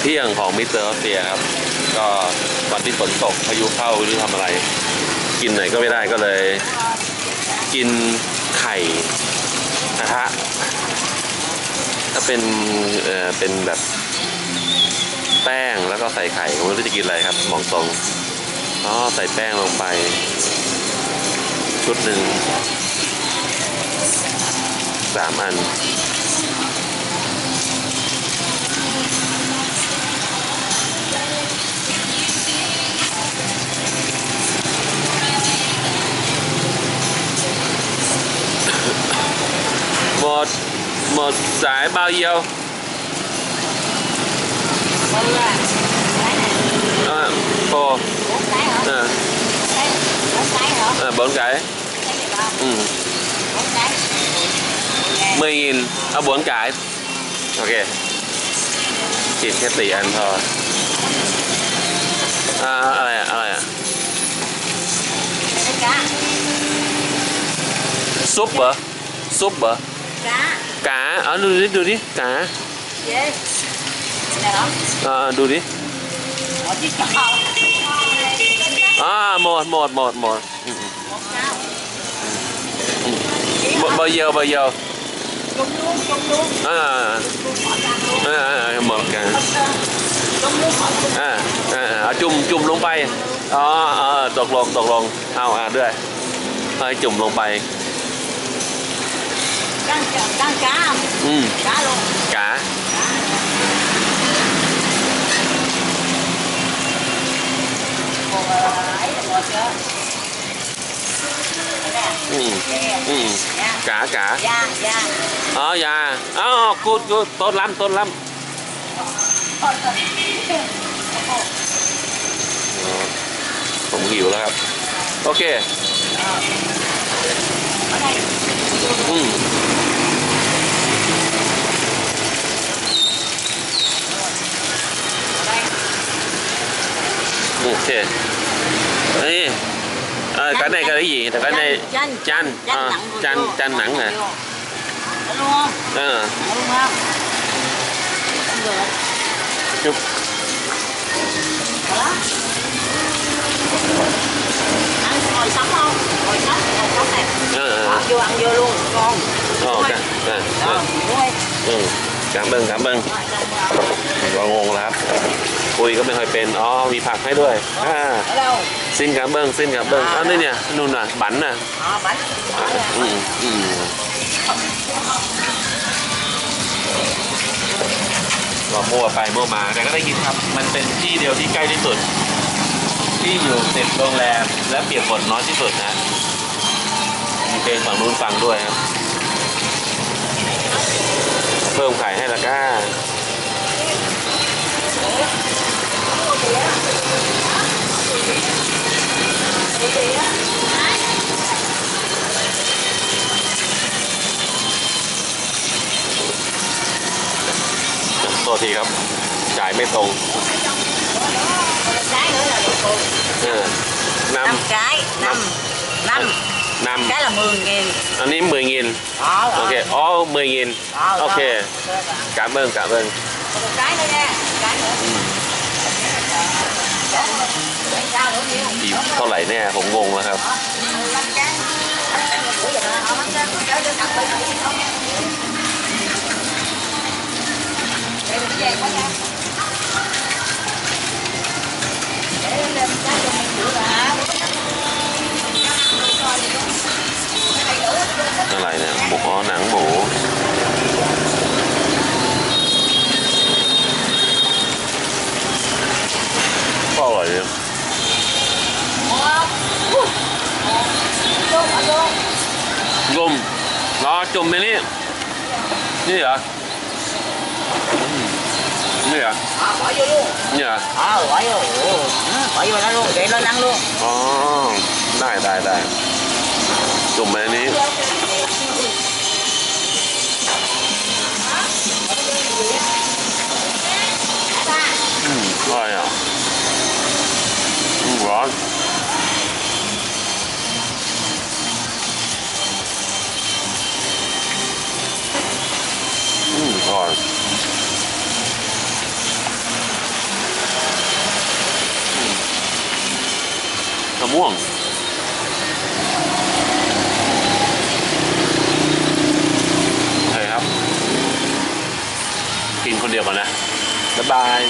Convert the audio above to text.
เที่ยงของมิสเตอร์ออสเตรียครับ ก็วันที่ฝนตกพายุเข้าไม่รู้ทำอะไร กินไหนก็ไม่ได้ก็เลย กินไข่กระทะถ้าเป็นเอ่อเป็นแบบแป้งแล้วก็ใส่ไข่ผมไม่รู้จะกินอะไรครับมองตรงอ๋อใส่แป้งลงไป ชุดหนึ่งสามอัน một một giải bao nhiêu? À, ồ à. à, bốn cái. Ừ. 10 nghìn. À, 4 cái. Ok. Chỉ cái tỷ ăn thôi. À, ở đây à, ở đây à. súp hả? Súp hả? กินแค่สี่อันพออ่าอะไรอะอะไรอะ Cái cá. ซุปเหรอซุปเหรอ Cá. กาอ๋อดูดิดูดิกา Gì? Này hả? อ่าดูดิ Một chiếc cò. อ่าหมดหมดหมดหมดอืม Một sao? Ừ. Chỉ Bao- hả? bao nhiêu bao nhiêu Chung luôn, chung luôn. อ่า Chung bỏ ra luôn. อ่าอ่าอ่าหมดกัน Chung luôn bỏ chung. อ่าอ่าเอาจุ่มจุ่มลงไปอ๋อเออตกลงตกลงเอาอ่าด้วยเอาให้จุ่มลงไป Căng chợ- căng cá không? อืม Cá luôn. กา Cá. Còn, ờ, ấy là một chưa? Đây nè. อืม Nè. อืม Nè. กากา Da, da. อ๋อยาอ๋อกูดกูดต้นล้ำต้นล้ำอ๋อผมหิวแล้วครับ โอเค Ở đây. อืม Ở đây. โอเคเอ้ยเออ cái này cái gì cái này Chanh. chanh Chanh Ờ, nặng vừa chanh vô. chanh nặng nè Vô. Có luôn không? ờ Có luôn không? Không được. chúc Đó. Ăn ngồi sống không? Ngồi sống, ngồi sống này. ờ Đó, ờ vô ăn vô luôn, ngon. ờ, Đúng ok rồi. ờ, Đó, ờ. đúng rồi. ừ. cảm ơn cảm ơn Rồi, xong rồi. ก็งงแล้วครับคุยก็ไม่ค่อยเป็น อ๋อ มีผักให้ด้วยอ่า Ở đâu? ซินกับเบิ้งซินกับเบิ้งอ้าวนี่เนี่ยนู่นน่ะ บันน่ะ Ờ, bánh. Bỏ ra. อืมอืมก็มั่วไปมั่วมา แต่ก็ได้ยินครับ มันเป็นที่เดียวที่ใกล้ที่สุด ที่อยู่ติดโรงแรม และเปียกฝนน้อยที่สุดนะ มีเพลงฝั่งนู้นฟังด้วยครับ เพิ่มไข่ให้ละก้า ษทีครับ จ่ายไม่ตรง Cái nữa là được rồi. เออน Năm cái, năm. Năm. ำน Cái là 10 nghìn. ำอันนี้หมื่นเงิน Đó, โอ đó. เคอ๋อหมื่นเงิน Đó, đó. Ok. Được rồi. กาเบิ้งกาเบิ้ง Còn một cái nữa nha. Một cái nữa. Tại sao nữa nhiêu? อีกเท่าไหร่แน่ผมงงแล้วครับ Năm cái. Ủa vậy hả? Ờ, năm cái. Để cho thằng Bình đi không? Để mình về có nha. Để lên cái cho mình rửa đã. อะไรเนี่ยหมูอ๋อหนังหมูก็อ ร่อยเลยจมรอจมในนี่ นี่เหรอ นี่เหรอ À, bỏ ยังลูกนี่เหรอ Ờ, bỏ ไป Ủa, Bỏ vô nó luôn, để nó lăn luôn อ๋อ ได้ได้ได้จมในนี้ ม่วง โอเคครับ กินคนเดียวก่อนนะ บ๊ายบาย